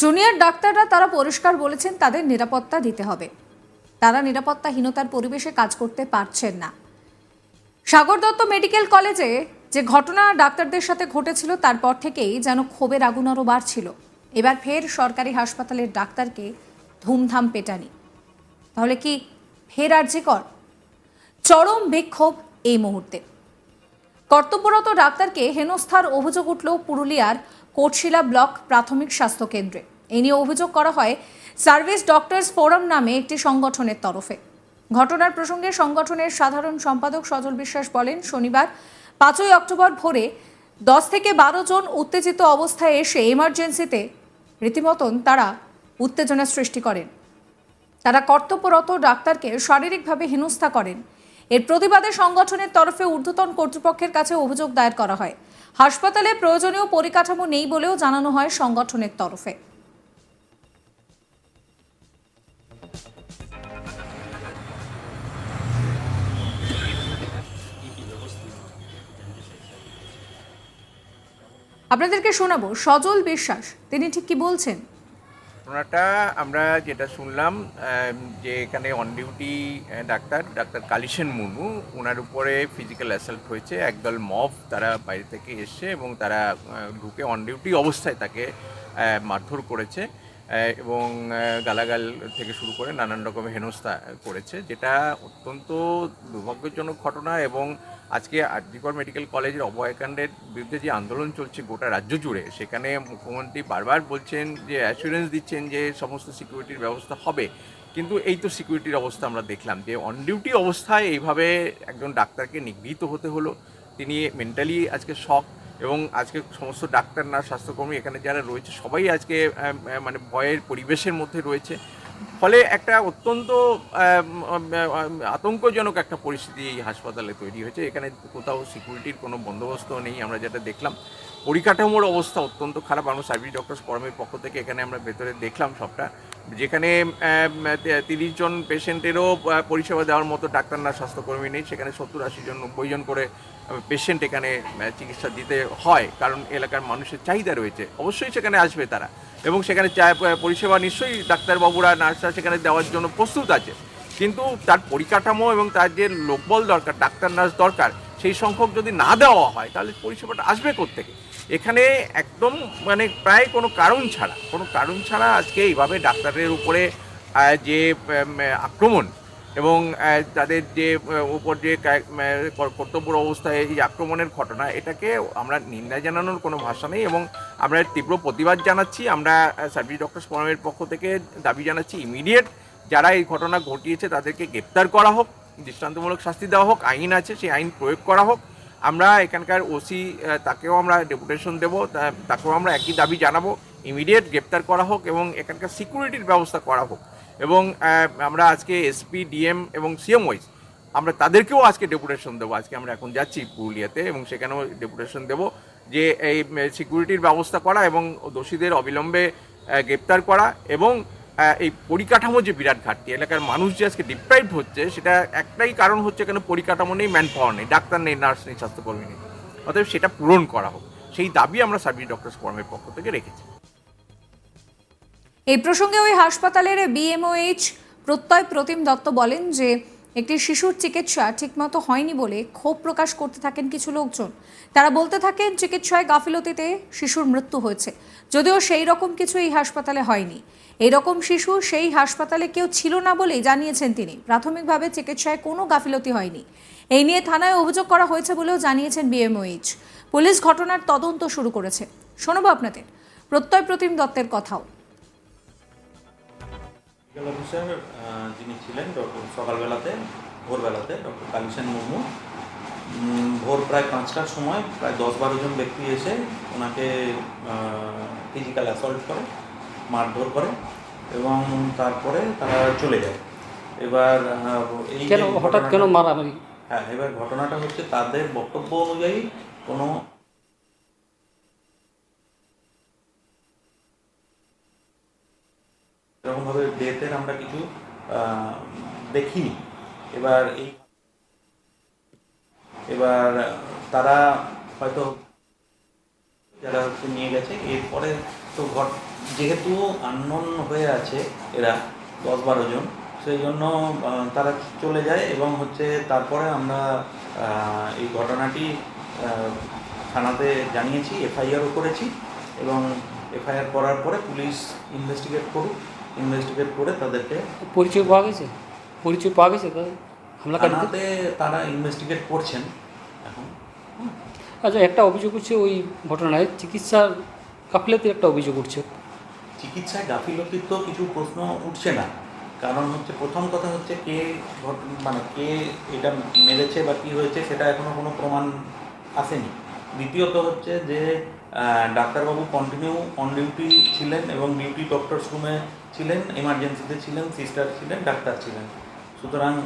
Junior ডাক্তাররা তারা পরিষ্কার বলেছেন তাদের নিরাপত্তা দিতে হবে। তারা নিরাপত্তাহীনতার পরিবেশে কাজ করতে পারছেন না। সাগর দত্ত মেডিকেল কলেজে যে ঘটনা ডাক্তারদের সাথে ঘটেছিল তারপর থেকেই যেন ক্ষোভের আগুন আরও বাড়ছিল। এবার ফের সরকারি হাসপাতালের ডাক্তারকে ধুমধাম পেটানি। তাহলে কি ফের আর্যিকর চরম বিক্ষোভ এই মুহূর্তে। কর্তব্যরত ডাক্তারকে হেনস্থার অভিযোগ উঠল পুরুলিয়ার কোটশিলা ব্লক প্রাথমিক স্বাস্থ্য কেন্দ্রে। এ নিয়ে অভিযোগ করা হয়, সার্ভিস ডক্টরস ফোরাম নামে একটি সংগঠনের তরফে। ঘটনার প্রসঙ্গে সংগঠনের সাধারণ সম্পাদক সজল বিশ্বাস বলেন, শনিবার পাঁচই অক্টোবর ভোরে দশ থেকে বারো জন উত্তেজিত অবস্থায় এসে এমার্জেন্সিতে রীতিমতন তারা উত্তেজনা সৃষ্টি করেন। তারা কর্তব্যরত ডাক্তারকে শারীরিকভাবে হেনস্থা করেন। এর প্রতিবাদে সংগঠনের তরফে ঊর্ধ্বতন কর্তৃপক্ষের কাছে অভিযোগ দায়ের করা হয়। হাসপাতালে প্রয়োজনীয় পরিকাঠামো নেই বলেও জানানো হয় সংগঠনের তরফে। আপনাদেরকে শোনাবো সজল বিশ্বাস, তিনি ঠিক কি বলছেন? ঘটনাটা আমরা যেটা শুনলাম যে এখানে on duty doctor doctor Kalisen Murmu ওনার উপরে ফিজিক্যাল অ্যাসাল্ট হয়েছে। একদল মব তারা বাইরে থেকে এসছে এবং তারা ঢুকে অন ডিউটি অবস্থায় তাকে মারধর করেছে। এবং গালাগাল থেকে শুরু করে নানান রকমের হেনস্থা করেছে, যেটা অত্যন্ত দুর্ভাগ্যজনক ঘটনা এবং আজকে আরজিকর মেডিকেল কলেজের অবয়কাণ্ডের বিরুদ্ধে যে আন্দোলন চলছে গোটা রাজ্য জুড়ে, সেখানে মুখ্যমন্ত্রী বারবার বলছেন যে অ্যাসুরেন্স দিচ্ছেন যে সমস্ত সিকিউরিটির ব্যবস্থা হবে। কিন্তু এই তো সিকিউরিটির অবস্থা আমরা দেখলাম যে অন ডিউটি অবস্থায় এইভাবে একজন ডাক্তারকে নিগৃহীত হতে হলো। তিনি মেন্টালি আজকে শক এবং আজকে সমস্ত ডাক্তার না স্বাস্থ্যকর্মী এখানে যারা রয়েছে, সবাই আজকে মানে ভয়ের পরিবেশের মধ্যে রয়েছে। ফলে একটা অত্যন্ত আতঙ্কজনক একটা পরিস্থিতি এই হাসপাতালে তৈরি হয়েছে। এখানে কোথাও সিকিউরিটির কোনো বন্দোবস্ত নেই, আমরা যেটা দেখলাম। পরিকাঠামোর অবস্থা অত্যন্ত খারাপ। আমরা সার্ভিস ডক্টরস ফোরামের পক্ষ থেকে এখানে আমরা ভেতরে দেখলাম সবটা। যেখানে তিরিশ জন পেশেন্টেরও পরিষেবা দেওয়ার মতো ডাক্তার না স্বাস্থ্যকর্মী নেই। সেখানে সত্তর আশি জন, নব্বই জন করে পেশেন্ট এখানে চিকিৎসা দিতে হয়। কারণ এলাকার মানুষের চাহিদা রয়েছে। অবশ্যই সেখানে আসবে তারা। এবং সেখানে পরিষেবা নিশ্চয়ই ডাক্তারবাবুরা, নার্সরা সেখানে দেওয়ার জন্য প্রস্তুত আছে। কিন্তু তার পরিকাঠামো এবং তার যে লোকবল দরকার, ডাক্তার, নার্স দরকার, সেই সংখ্যক যদি না দেওয়া হয়, তাহলে পরিষেবাটা আসবে কোত্থেকে? এখানে একদম মানে প্রায় কোনো কারণ ছাড়া কোনো কারণ ছাড়া আজকে এইভাবে ডাক্তারের উপরে যে আক্রমণ এবং তাদের যে উপর যে কা- উম, কর- কর্তব্য অবস্থায় এই আক্রমণের ঘটনা এটাকে আমরা নিন্দা জানানোর কোনো ভাষা নেই এবং আমরা তীব্র প্রতিবাদ জানাচ্ছি। আমরা সার্ভিস ডক্টর ফোরামের পক্ষ থেকে দাবি জানাচ্ছি ইমিডিয়েট যারা এই ঘটনা ঘটিয়েছে তাদেরকে গ্রেপ্তার করা হোক দৃষ্টান্তমূলক শাস্তি দেওয়া হোক আইন আছে সেই আইন প্রয়োগ করা হোক। আমরা এখানকার ওসি তাকেও আমরা ডেপুটেশন দেব তাকেও আমরা একই দাবি জানাব। ইমিডিয়েট গ্রেপ্তার করা হোক এবং এখানকার সিকিউরিটির ব্যবস্থা করা হোক। এবং আমরা আজকে এসপি ডিএম এবং সিএম ওয়াইজ আমরা তাদেরকেও আজকে ডেপুটেশন দেবো। আজকে আমরা এখন যাচ্ছি পুরুলিয়াতে এবং সেখানেও ডেপুটেশন দেবো যে, এই সিকিউরিটির ব্যবস্থা করা এবং দোষীদের অবিলম্বে গ্রেপ্তার করা এবং এই পরিকাঠামো যে বিরাট ঘাটতি, এলাকার মানুষ যে আজকে ডিপ্রাইভ হচ্ছে, সেটা একটাই কারণ হচ্ছে কেন পরিকাঠামো নেই ম্যান পাওয়ার নেই, ডাক্তার নেই নার্স নেই, স্বাস্থ্যকর্মী নেই। অতএব সেটা পূরণ করা হোক। সেই দাবি আমরা সার্ভিস ডক্টর ফর্মের পক্ষ থেকে রেখেছি। এই প্রসঙ্গে ওই হাসপাতালের বিএমওএইচ প্রত্যয় প্রতিম দত্ত বলেন যে একটি শিশুর চিকিৎসা ঠিকমতো হয়নি বলে ক্ষোভ প্রকাশ করতে থাকেন কিছু লোকজন। তারা বলতে থাকেন, চিকিৎসায় গাফিলতিতে শিশুর মৃত্যু হয়েছে। যদিও সেই রকম কিছু এই হাসপাতালে হয়নি। এই রকম শিশু সেই হাসপাতালে কেউ ছিল না বলেই জানিয়েছেন তিনি। প্রাথমিকভাবে চিকিৎসায় কোনো গাফিলতি হয়নি। এই নিয়ে থানায় অভিযোগ করা হয়েছে বলেও জানিয়েছেন বিএমওএইচ। পুলিশ ঘটনার তদন্ত শুরু করেছে। শোনাবো আপনাদের। প্রত্যয় প্রতিম দত্তের কথাও। মেডিকেল অফিসার যিনি ছিলেন ডক্টর সকালবেলাতে ভোরবেলাতে ডক্টর কালিসেন মুর্মু। ভোর প্রায় পাঁচটার সময় প্রায় দশ বারো জন ব্যক্তি এসে ওনাকে ফিজিক্যাল অ্যাসল্ট করে মারধর করে এবং তারপরে তারা চলে যায়। এবার এই হঠাৎ কেন মারামারি হ্যাঁ এবার ঘটনাটা হচ্ছে তাদের বক্তব্য অনুযায়ী কোনো এরকমভাবে ডেথের আমরা কিছু দেখিনি। এবার এই, এবার তারা হয়তো যারা হচ্ছে নিয়ে গেছে, এরপরে তো ঘট, যেহেতু আননোন হয়ে আছে এরা দশ বারো জন, সেই জন্য তারা চলে যায় এবং হচ্ছে তারপরে আমরা এই ঘটনাটি থানাতে জানিয়েছি, এফআইআরও করেছি এবং এফআইআর করার পরে পুলিশ ইনভেস্টিগেট করুক। ইনভেস্টিগেট করে তাদেরকে পরিচয় পাওয়া গেছে? পরিচয় পাওয়া গেছে তাদের? হামলাকারীদের থানাতে তারা ইনভেস্টিগেট করছেন এখন। আচ্ছা একটা অভিযোগ হচ্ছে ওই ঘটনায় চিকিৎসার গাফিলতি একটা অভিযোগ উঠছে। চিকিৎসায় গাফিলতির তো কিছু প্রশ্ন উঠছে না। কারণ হচ্ছে প্রথম কথা হচ্ছে কে মানে কে এটা মেরেছে বা কী হয়েছে সেটা এখনও কোনো প্রমাণ আসেনি। দ্বিতীয়ত হচ্ছে যে ডাক্তারবাবু কন্টিনিউ অন ডিউটি ছিলেন এবং ডিউটি ডক্টরস রুমে ছিলেন এমার্জেন্সিতে ছিলেন সিস্টার ছিলেন, ডাক্তার ছিলেন। সুতরাং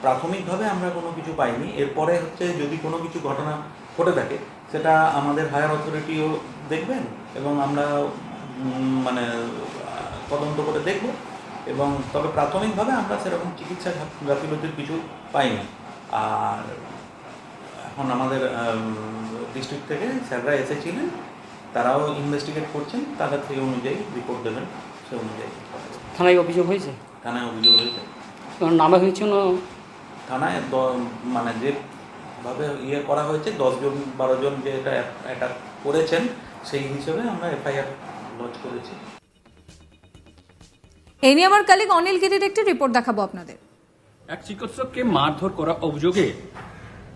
প্রাথমিকভাবে আমরা কোনো কিছু পাইনি। এরপরে হচ্ছে যদি কোনো কিছু ঘটনা ঘটে থাকে, সেটা আমাদের হায়ার অথরিটিও দেখবেন এবং আমরা মানে তদন্ত করে দেখব। এবং তবে প্রাথমিকভাবে আমরা সেরকম চিকিৎসা গাফিলতির কিছু পাইনি। আর এখন আমাদের ডিস্ট্রিক্ট থেকে স্যাররা এসেছিলেন তারাও ইনভেস্টিগেট করছেন তাদের সেই অনুযায়ী রিপোর্ট দেবেন সে অনুযায়ী। থানায় অভিযোগ হয়েছে? থানায় অভিযোগ হয়েছে। কারণ নামে হয়েছে না থানায় মানে যেভাবে ইয়ে করা হয়েছে দশজন বারো জন যে এটা অ্যাটাক করেছেন সেই হিসেবে আমরা এফআইআর লঞ্চ করেছি। এই নিয়ে আমার কালিক অনিল গিরির একটি রিপোর্ট দেখাবো আপনাদের। এক চিকিৎসককে মারধর করা অভিযোগে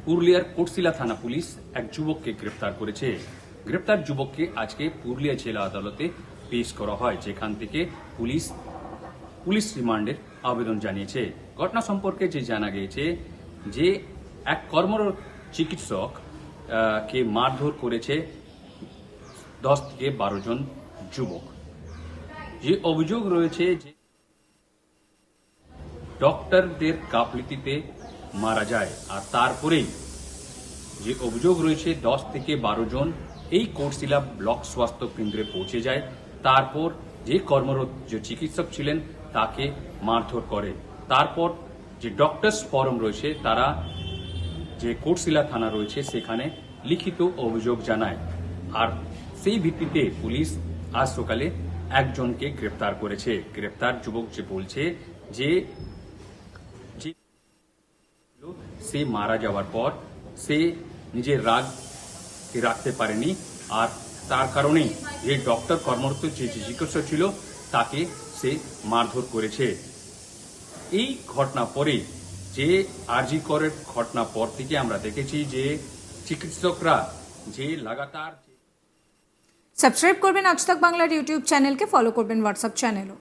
পুরুলিয়ার কোটশিলা থানা পুলিশ এক যুবককে গ্রেপ্তার করেছে। গ্রেপ্তার যুবককে আজকে পুরুলিয়া জেলা আদালতে পেশ করা হয়, যেখান থেকে পুলিশ পুলিশ রিমান্ডের আবেদন জানিয়েছে। ঘটনা সম্পর্কে যে জানা গিয়েছে যে এক কর্মরত চিকিৎসক কে মারধর করেছে দশ থেকে বারো জন যুবক। যে অভিযোগ রয়েছে যে ডক্টরদের গাফলিতিতে মারা যায়। আর তারপরেই যে অভিযোগ রয়েছে, দশ থেকে বারো জন এই কোটশিলা ব্লক স্বাস্থ্য কেন্দ্রে পৌঁছে যায়। তারপর যে কর্মরত যে চিকিৎসক ছিলেন, তাকে মারধর করে। তারপর যে ডক্টরস ফরম রয়েছে, তারা যে কোটশিলা থানা রয়েছে, সেখানে লিখিত অভিযোগ জানায়। আর সেই ভিত্তিতে পুলিশ আজ সকালে একজনকে গ্রেপ্তার করেছে। গ্রেপ্তার যুবক যে বলছে যে সে মারা যাওয়ার পর সে নিজের রাগ রাখতে পারেনি। আর তার কারণেই যে ডক্টর কর্মরত যে চিকিৎসক ছিল, তাকে সে মারধর করেছে। এই ঘটনা পরে যে আরজি করের ঘটনা পর থেকে আমরা দেখেছি যে চিকিৎসকরা যে লাগাতার সাবস্ক্রাইব করবেন আজ তক বাংলার ইউটিউব চ্যানেলকে ফলো করবেন হোয়াটসঅ্যাপ চ্যানেলও